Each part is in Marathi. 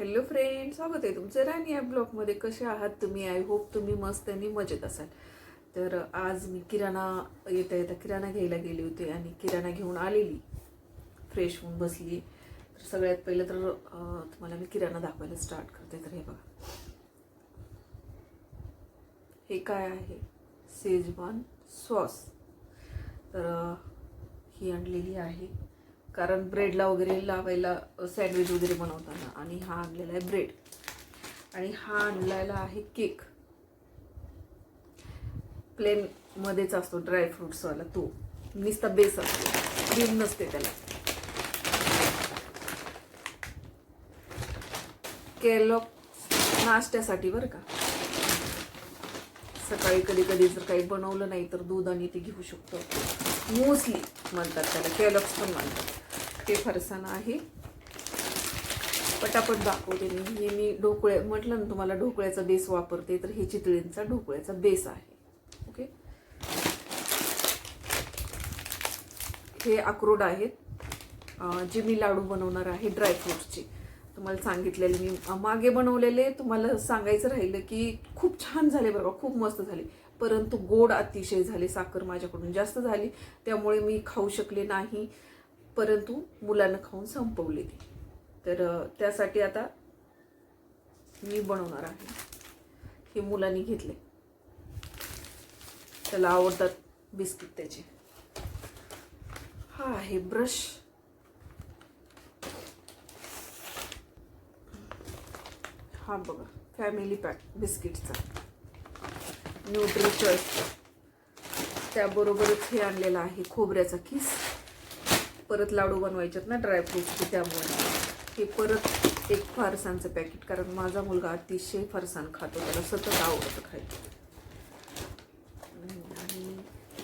हॅलो फ्रेंड स्वागत आहे तुमचं राणी या ब्लॉगमध्ये कसे आहात तुम्ही? आय होप तुम्ही मस्त आणि मजेत असाल. तर आज मी किराणा येता येता किराणा घ्यायला गेली होती आणि किराणा घेऊन आलेली. फ्रेश होऊन बसली तर सगळ्यात पहिलं तर तुम्हाला मी किराणा दाखवायला स्टार्ट करते. तर हे बघा. हे काय आहे? सेजवान सॉस तर ही आणलेली आहे. कारण ब्रेडला वगैरे लावायला सँडविच वगैरे बनवताना. आणि हा आणलेला आहे ब्रेड आणि हा आणलेला आहे केक प्लेन मध्येच असतो ड्रायफ्रुट्सवाला तो. नुसता बेस असतो. क्रीम नसते त्याला. केलॉक नाश्त्यासाठी बरं का. सकाळी कधी कधी जर काही बनवलं नाही तर दूध आणि ते घेऊ शकतो मोस्टली म्हणतात त्याला कॅलॉक्स पण म्हणतात. ते फरसाण आहे. पटापट दाखवते मी. हे मी ढोकळे म्हटलं ना तुम्हाला ढोकळ्याचा बेस वापरते तर हे चितळींचा ढोकळ्याचा बेस आहे. ओके? हे अक्रोड आहेत. जे मी लाडू बनवणार आहे ड्रायफ्रुट्सचे तुम्हाला सांगितलेले मी मागे बनवलेले तुम्हाला सांगायचं राहिलं की खूप छान झाले बरोबर खूप मस्त झाले. परंतु गोड अतिशय झाले साखर माझ्याकडून जास्त झाली त्यामुळे मी खाऊ शकले नाही. परंतु मुलांना खाऊन संपवले ती. तर त्यासाठी आता मी बनवणार आहे. हे मुलांनी घेतले त्याला आवडतात बिस्किट त्याचे. हा आहे ब्रश. हा बघा फॅमिली पॅक बिस्किटचा. न्यूट्री त्याबरोबरच हे आणलेलं आहे खोबऱ्याचा किस. परत लाडू बनवायच्यात ना ड्रायफ्रूटचे त्यामुळे. हे परत एक फारसांचं पॅकेट कारण माझा मुलगा अतिशय फारसान खातो त्याला सतत आवडतं खायचं आणि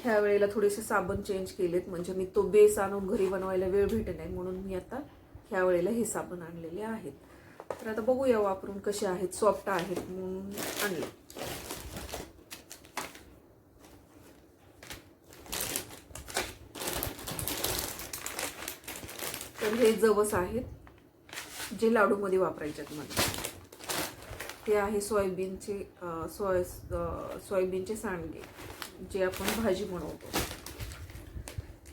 ह्या वेळेला थोडेसे साबण चेंज केलेत म्हणजे मी तो बेस आणून घरी बनवायला वेळ भेटत नाही म्हणून मी आता ह्या वेळेला हे साबण आणलेले आहेत. तर आता बघूया वापरून कसे आहेत सॉफ्ट आहेत म्हणून आणले. तर हे जवस आहेत जे लाडूमध्ये वापरायचे आहेत मला. हे आहे सोयाबीनचे सोय सोयाबीनचे सांडगे जे आपण भाजी बनवतो.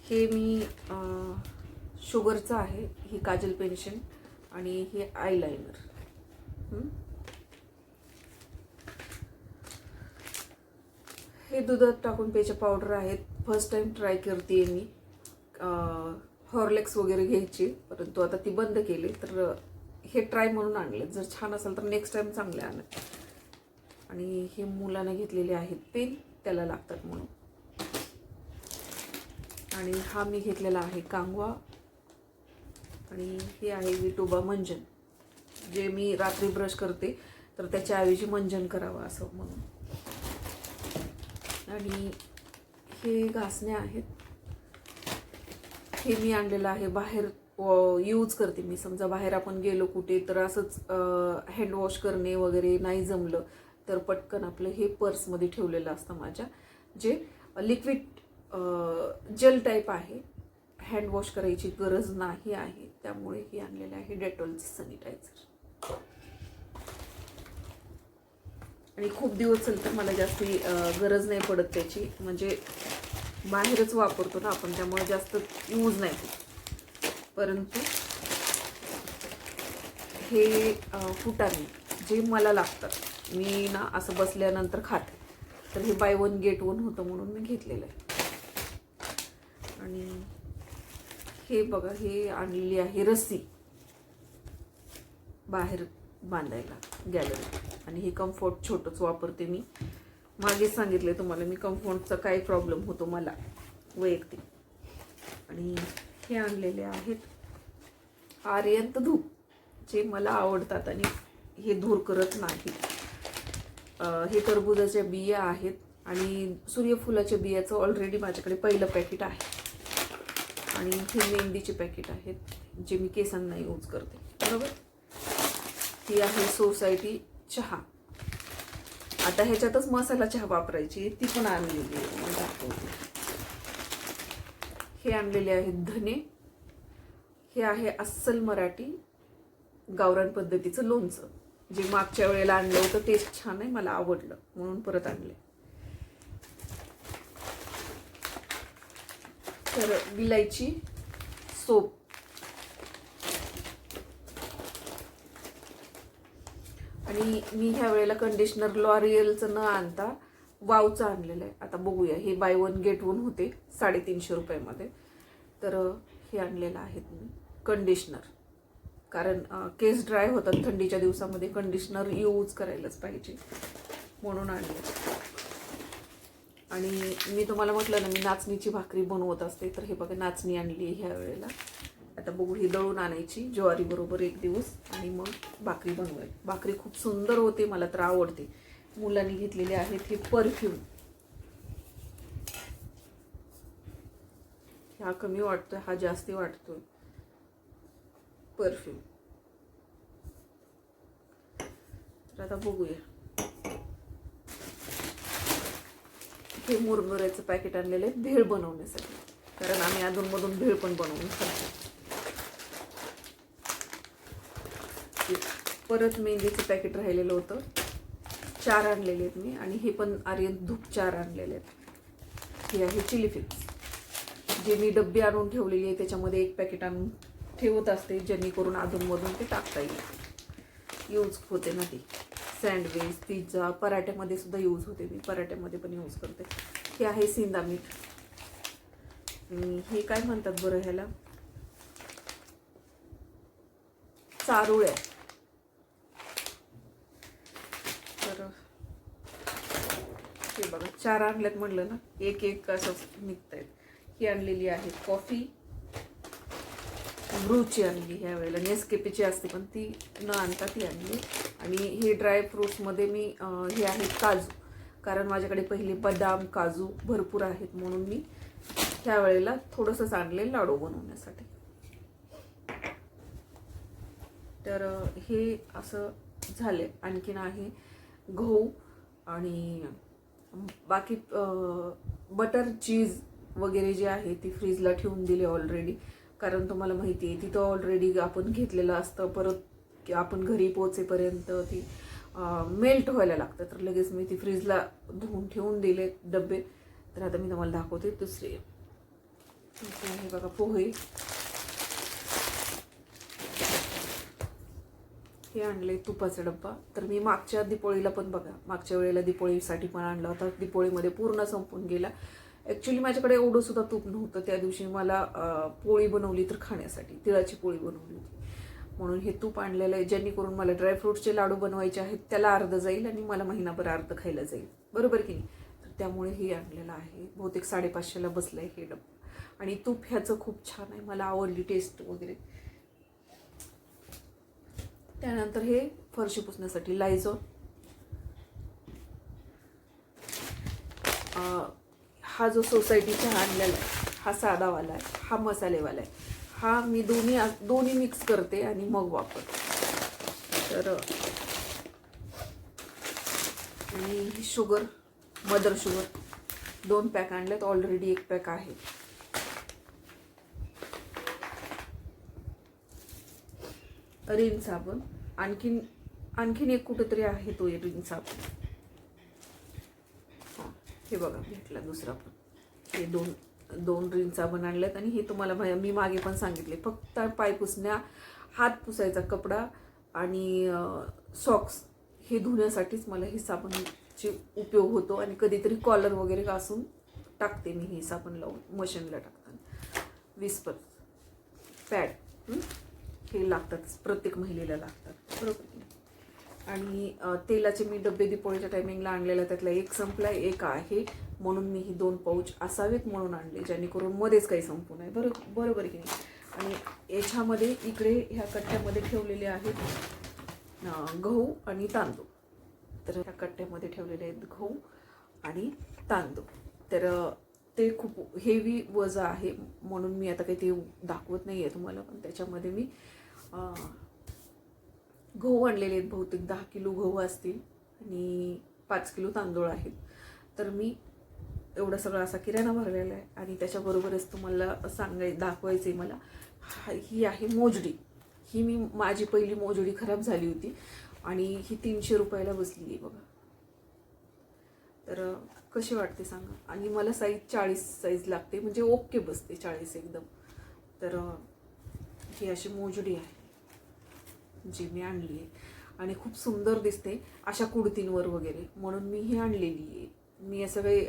हे मी शुगरचं आहे ही काजल पेन्शन आणि हे आयलायनर. हे? दुधात टाकून प्यायच्या पावडर आहेत. फर्स्ट टाईम ट्राय करते मी. हॉर्लेक्स वगैरे घ्यायची परंतु आता ती बंद केली तर हे ट्राय म्हणून आणले जर छान असेल तर नेक्स्ट टाईम चांगले आणत आणि हे मुलांना घेतलेले आहेत पेन त्याला लागतात म्हणून. आणि हा मी घेतलेला आहे कांगवा. आणि हे आहे विटोबा मंजन. जे मी रात्री ब्रश करते तर त्याच्याऐवजी मंजन करावं असं म्हणून. आणि हे घासण्या आहेत. हे मी आणलेलं आहे बाहेर यूज करते मी. समजा बाहेर आपण गेलो कुठे तर असंच हँडवॉश करणे वगैरे नाही जमलं तर पटकन आपलं हे पर्समध्ये ठेवलेलं असतं माझ्या. जे लिक्विड जेल टाईप आहे हँडवॉश करायची गरज नाही आहे. त्यामुळे हे आणलेलं आहे डेटॉलचं सॅनिटायझर आणि खूप दिवस चालतं मला जास्ती गरज नाही पडत त्याची. म्हणजे बाहेरच वापरतो ना आपण त्यामुळे जास्त यूज नाही होत. परंतु हे अं, फुटाणे जे मला लागतात मी ना असं बसल्यानंतर खाते. तर हे बाय वन गेट वन होतं म्हणून मी घेतलेलं आहे. आणि हे बघा हे आणलेली आहे रस्सी. बाहेर बांधायला गॅलरी. आणि हे कम्फर्ट छोटंच वापरते मी. मागे सांगितले तुम्हाला मी कम्फर्टचा काय प्रॉब्लेम होतो मला वैयक्तिक. आणि हे आणलेले आहेत आर्यंत धूप जे मला आवडतात आणि हे धूर करत नाही. हे टरबुजाच्या बिया आहेत आणि सूर्यफुलाच्या बियाचं ऑलरेडी माझ्याकडे पहिलं पॅकेट आहे. आणि हे मेहंदीचे पॅकेट आहेत जे मी केसांना यूज करते. बरोबर? ती आहे सोसायटी चहा. आता ह्याच्यातच मसाला चहा वापरायची ती पण आणलेली आहे. दाखवते. हे आणलेले आहेत धने. हे आहे अस्सल मराठी गावरान पद्धतीचं लोणचं. जे मागच्या वेळेला आणलं होतं तेच छान आहे मला आवडलं. म्हणून परत आणले. तर विलायची सोप. आणि मी ह्या वेळेला कंडिशनर लॉरियलचं न आणता वावचं आणलेलं आहे. आता बघूया. हे बाय वन गेट वन होते साडेतीनशे रुपयामध्ये. तर हे आणलेलं आहे मी. कंडिशनर कारण केस ड्राय होतात थंडीच्या दिवसामध्ये. कंडिशनर यूज करायलाच पाहिजे. म्हणून आणले. आणि मी तुम्हाला म्हटलं ना मी नाचणीची भाकरी बनवत असते. तर हे बघा नाचणी आणली आहे ह्या वेळेला. आता बघू ही दळून आणायची ज्वारी बरोबर एक दिवस आणि मग भाकरी बनवाय भाकरी खूप सुंदर होते मला तर आवडते. मुलांनी घेतलेले आहेत हे परफ्यूम. हा कमी वाटतोय हा जास्ती वाटतोय. परफ्यूम. तर आता बघूया. हे मुरमुऱ्याचं पॅकेट आणलेलं आहे भेळ बनवण्यासाठी. कारण आम्ही अधूनमधून भेळ पण बनवून खातो हे परत मेहंदीचं पॅकेट राहिलेलं होतं. चार आणलेले आहेत मी आणि हे पण आर्यन धूप चार आणलेले आहेत. हे आहे चिली फ्लिक्स जे मी डब्बी आणून ठेवलेली आहे त्याच्यामध्ये एक पॅकेट आणून ठेवत असते जेणेकरून अधूनमधून ते टाकता येईल. यूज होते ना ती. सँडविच पिझ्झा पराठ्यामध्ये सुद्धा यूज होते मी. पराठ्यामध्ये पण यूज करते. हे आहे सिंदा मीठ. हे काय म्हणतात बरं ह्याला? चारुळ्या तर हे बघा चार आणल्यात म्हणलं ना एक एक असं निघत आहेत ही आणलेली आहे कॉफी. ब्रूची आणली ह्या वेळेला नेसकेपीची असते पण ती न आणता ती आणली. आणि हे ड्रायफ्रूट्समध्ये मी हे आहेत काजू. कारण माझ्याकडे पहिले बदाम काजू भरपूर आहेत म्हणून मी ह्या वेळेला थोडंसंच आणले लाडू बनवण्यासाठी. तर हे असं झाले आणखीन आहे गहू आणि बाकी बटर चीज वगैरे जे आहे ती फ्रीजला ठेवून दिली ऑलरेडी कारण तुम्हाला माहिती आहे तिथं ऑलरेडी आपण घेतलेलं असतं परत की आपण घरी पोचेपर्यंत ती मेल्ट व्हायला लागतं. तर लगेच मी ती फ्रीजला धुवून ठेवून दिले डबे तर आता मी तुम्हाला दाखवते दुसरे. हे बघा पोहे. हे आणले तुपाचा डब्बा तर मी मागच्या दिपोळीला पण बघा मागच्या वेळेला दिपोळीसाठी पण आणला होता. दिपोळीमध्ये पूर्ण संपून गेला. ॲक्च्युली माझ्याकडे एवढं सुद्धा तूप नव्हतं. त्या दिवशी मला पोळी बनवली तर खाण्यासाठी तिळाची पोळी बनवली होती. म्हणून हे तूप आणलेलं आहे जेणेकरून मला ड्रायफ्रूटचे लाडू बनवायचे आहेत त्याला अर्ध जाईल आणि मला महिनाभर अर्ध खायला जाईल. बरोबर की नाही? तर त्यामुळे हे आणलेलं आहे. बहुतेक साडेपाचशेला बसलं आहे हे डब्बा. आणि तूप ह्याचं खूप छान आहे. मला आवडली टेस्ट वगैरे. त्यानंतर हे फरशी पुसण्यासाठी लायझॉल हा जो सोसायटीचा आणलेला आहे हा साधावाला आहे हा मसालेवाला आहे. हा मी दोन्ही दोन्ही मिक्स करते आणि मग वापरते तर आणि ही शुगर मदर शुगर दोन पॅक आणल्यात ऑलरेडी एक पॅक आहे. रिन साबण. आणखीन आणखीन एक कुठंतरी आहे तो रिन साबण हे बघा भेटला दुसरा पण. हे दोन दोन रिंग साबण आणल्यात आणि हे तुम्हाला मी मागे पण सांगितले. फक्त पाय पुसण्या हात पुसायचा कपडा आणि सॉक्स हे धुण्यासाठीच मला हे साबणचे उपयोग होतो आणि कधीतरी कॉलर वगैरे घासून टाकते मी हे साबण लावून मशीनला टाकताना. विस्पर पॅड हे? लागतातच प्रत्येक महिलेला लागतात. बरोबर. आणि तेलाचे मी डबे दिपोळीच्या टायमिंगला आणलेला त्यातला एक संपला एक आहे. म्हणून मी ही दोन पाऊच असावेत म्हणून आणले जेणेकरून मध्येच काही संपू नये. बरोबर बरोबर की नाही? आणि याच्यामध्ये इकडे ह्या कट्ट्यामध्ये ठेवलेले आहेत गहू आणि तांदूळ. तर ह्या कट्ट्यामध्ये ठेवलेले आहेत गहू आणि तांदूळ. तर ते खूप हेवी वजन आहे म्हणून मी आता काही ते दाखवत नाही आहे तुम्हाला पण त्याच्यामध्ये मी गहू आणलेले आहेत बहुतेक दहा किलो गहू असतील आणि पाच किलो तांदूळ आहेत. तर मी एवढा सगळा असा किराणा भरलेला आहे आणि त्याच्याबरोबरच तुम्हाला सांगाय दाखवायचं आहे मला हा ही आहे मोजडी. ही मी माझी पहिली मोजडी खराब झाली होती आणि ही तीनशे रुपयाला बसली आहे बघा. तर कशी वाटते सांगा? आणि मला साईज चाळीस साईज लागते म्हणजे ओके बसते चाळीस एकदम. तर ही अशी मोजडी आहे. जी मी आणली आहे. आणि खूप सुंदर दिसते अशा कुडतींवर वगैरे. म्हणून मी ही आणलेली आहे. मी असं काही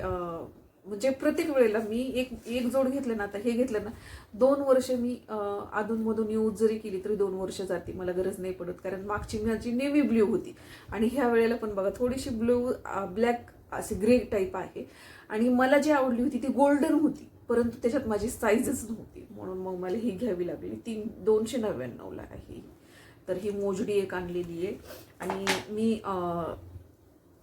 म्हणजे प्रत्येक वेळेला मी एक एक जोड घेतलं ना आता हे घेतलं ना दोन वर्ष मी अधूनमधून यूज जरी केली तरी दोन वर्ष जाते. मला गरज नाही पडत कारण मागची माझी नेव्ही ब्ल्यू होती. आणि ह्या वेळेला पण बघा थोडीशी ब्ल्यू ब्लॅक असे ग्रे टाईप आहे. आणि मला जी आवडली होती ती गोल्डन होती परंतु त्याच्यात माझी साईजच नव्हती. म्हणून मग मला ही घ्यावी लागली. तीन दोनशे नव्याण्णवला आहे. ही तर ही मोजडी एक आणलेली आहे. आणि मी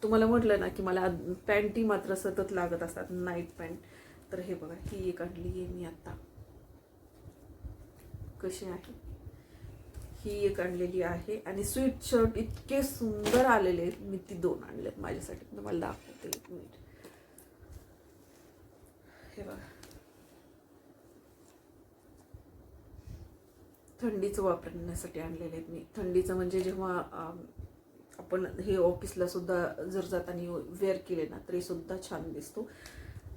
तुम्हाला म्हटलं ना की मला पॅन्टी मात्र सतत लागत असतात नाईट पॅन्ट तर हे बघा ही एक आणली आहे मी आत्ता कशी आहे? ही एक आणलेली आहे. आणि स्वीट शर्ट इतके सुंदर आलेले आहेत मी ती दोन आणलेत माझ्यासाठी. तुम्हाला दाखवते एक मिनिट हे बघा. थंडीचं वापरण्यासाठी आणलेले आहेत मी. थंडीचं म्हणजे जेव्हा आपण हे ऑफिसला सुद्धा जर जाताना वेअर केले ना तरी सुद्धा छान दिसतो.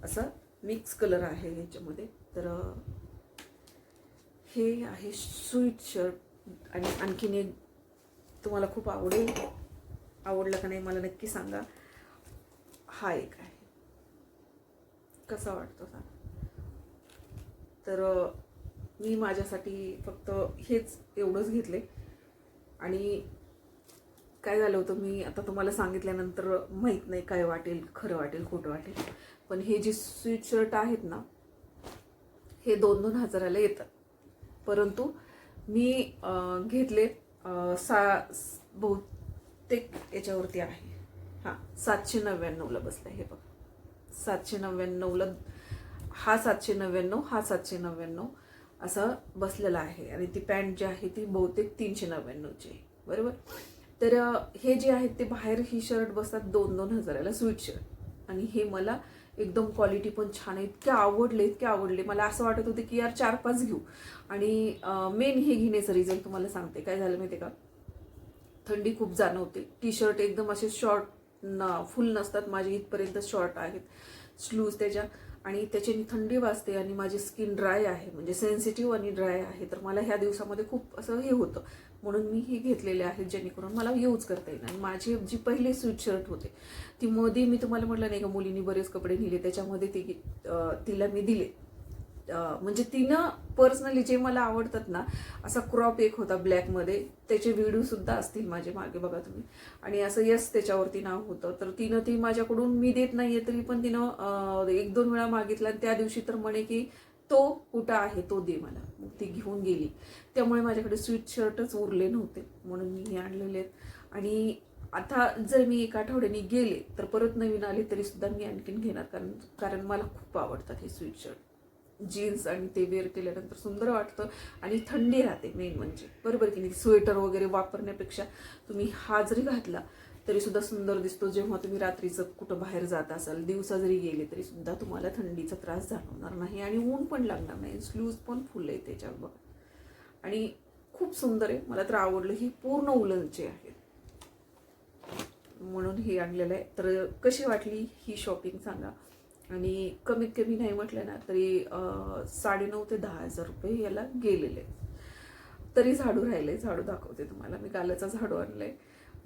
असा मिक्स कलर आहे ह्याच्यामध्ये तर हे आहे स्वीट शर्ट आणि आणखीन एक तुम्हाला खूप आवडेल आवडलं का नाही मला नक्की सांगा. हा एक आहे. कसा वाटतो सांगा तर मी माझ्यासाठी फक्त हेच एवढंच घेतले. आणि काय झालं होतं मी आता तुम्हाला सांगितल्यानंतर माहीत नाही काय वाटेल खरं वाटेल खोटं वाटेल. पण हे जे स्वीट शर्ट आहेत ना हे दोन दोन हजाराला येतात. परंतु मी घेतले सा बहुतेक याच्यावरती आहे. हां सातशे नव्याण्णवला बसला हे बघा. सातशे नव्याण्णवला हा सातशे नव्याण्णव हा सातशे नव्याण्णव. असं बसलेलं आहे. आणि ती पॅन्ट जी आहे ती बहुतेक तीनशे नव्याण्णवची आहे. बरोबर? तर हे जे आहेत ते बाहेर ही शर्ट बसतात दोन दोन हजाराला स्वीट शर्ट आणि हे मला एकदम क्वालिटी पण छान आहे. इतके आवडले इतके आवडले. मला असं वाटत होतं की यार चार पाच घेऊ. आणि मेन हे घेण्याचं रिझन तुम्हाला सांगते. काय झालं माहिती आहे का? थंडी खूप जाणवते. टी शर्ट एकदम असे शॉर्ट न फुल नसतात. माझे इथपर्यंत शॉर्ट आहेत. स्लूज त्याच्या. आणि त्याच्याने थंडी वाजते आणि माझी स्किन ड्राय आहे म्हणजे सेन्सिटिव्ह आणि ड्राय आहे तर मला ह्या दिवसामध्ये खूप असं हे होतं. म्हणून मी ही घेतलेले आहेत जेणेकरून मला यूज करता येईल. आणि माझी जी पहिले स्वीटशर्ट होते ती मध्ये मी तुम्हाला म्हटलं नाही का मुलींनी बरेच कपडे नेले त्याच्यामध्ये ती तिला मी दिले. म्हणजे तिनं पर्सनली जे मला आवडतात ना असा क्रॉप एक होता ब्लॅकमध्ये त्याचे व्हिडिओ सुद्धा असतील माझे मागे बघा तुम्ही. आणि असं यस त्याच्यावरती नाव होतं. तर तिनं ती माझ्याकडून मी देत नाहीये तरी पण तिनं एक दोन वेळा मागितला. आणि त्या दिवशी तर म्हणे की तो कुठं आहे? तो दे मला. मग ती घेऊन गेली. त्यामुळे माझ्याकडे स्वीट शर्टच उरले नव्हते. म्हणून मी हे आणलेले आहेत. आणि आता जर मी एका आठवड्याने गेले तर परत नवीन आले तरी सुद्धा मी आणखीन घेणार. कारण कारण मला खूप आवडतात हे स्वीट शर्ट जीन्स आणि ते वेअर केल्यानंतर सुंदर वाटतं आणि थंडी राहते मेन म्हणजे. बरोबर की नाही? स्वेटर वगैरे वापरण्यापेक्षा तुम्ही हा जरी घातला तरी सुद्धा सुंदर दिसतो. जेव्हा तुम्ही रात्रीचं कुठं बाहेर जात असाल दिवसा जरी गेले तरीसुद्धा तुम्हाला थंडीचा त्रास जाणवणार नाही आणि ऊन पण लागणार नाही. स्लूज पण फुल आहे त्याच्यावर बघा. आणि खूप सुंदर आहे. मला तर आवडलं ही पूर्ण उलनचे आहे म्हणून हे आणलेलं आहे. तर कशी वाटली ही शॉपिंग सांगा. आणि कमीत कमी नाही म्हटलं ना तरी साडेनऊ ते दहा हजार रुपये याला गेलेले. तरी झाडू राहिले झाडू दाखवते तुम्हाला. मी गालाचा झाडू आणलाय.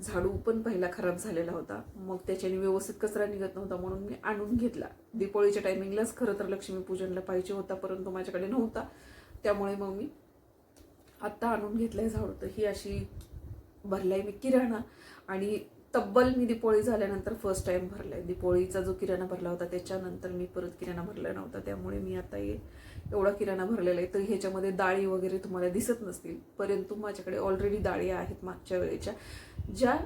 झाडू पण पहिला खराब झालेला होता. मग त्याच्याने व्यवस्थित कचरा निघत नव्हता म्हणून मी आणून घेतला. दिपोळीच्या टायमिंगलाच खरं तर लक्ष्मीपूजनला पाहिजे होता परंतु माझ्याकडे नव्हता. त्यामुळे मग मी आत्ता आणून घेतलाय झाडू. तर ही अशी भरलाय मी किराणा. आणि तब्बल मी दिपोळी झाल्यानंतर फर्स्ट टाइम आहे दिपोळीचा जो किराणा भरला होता त्याच्यानंतर मी परत किराणा भरला नव्हता. त्यामुळे मी आता हे एवढा किराणा भरलेला आहे. तर ह्याच्यामध्ये डाळी वगैरे तुम्हाला दिसत नसतील परंतु माझ्याकडे ऑलरेडी डाळी आहेत मागच्या वेळेच्या ज्या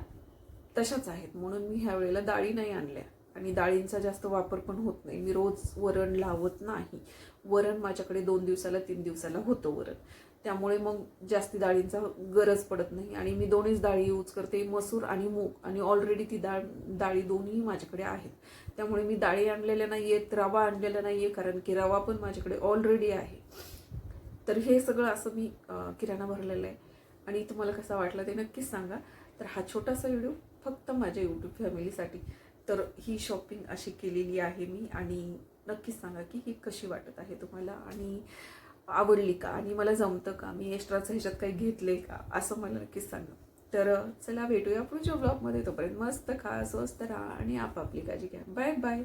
तशाच आहेत. म्हणून मी ह्या वेळेला डाळी नाही आणल्या. आणि डाळींचा जास्त वापर पण होत नाही. मी रोज वरण लावत नाही. वरण माझ्याकडे दोन दिवसाला तीन दिवसाला होतं वरण. त्यामुळे मग जास्ती डाळींचा गरज पडत नाही. आणि मी दोन्हीच डाळी यूज करते मसूर आणि मूग. आणि ऑलरेडी ती डाळ डाळी दोन्ही माझ्याकडे आहेत. त्यामुळे मी डाळी आणलेल्या नाही आहेत रवा आणलेला नाही आहे कारण की रवा पण माझ्याकडे ऑलरेडी आहे. तर हे सगळं असं मी किराणा भरलेलं आहे. आणि तुम्हाला कसा वाटला ते नक्कीच सांगा. तर हा छोटासा व्हिडिओ फक्त माझ्या यूट्यूब फॅमिलीसाठी तर ही शॉपिंग अशी केलेली आहे मी. आणि नक्कीच सांगा की ही कशी वाटत आहे तुम्हाला. आणि आवडली का? आणि मला जमतं का? मी एक्स्ट्राचं ह्याच्यात काही घेतले का? असं मला नक्कीच सांगा. तर चला भेटूया पुढच्या ब्लॉगमध्ये तोपर्यंत मस्त खा स्वस्त राहा आणि आपापली काळजी घ्या. Bye bye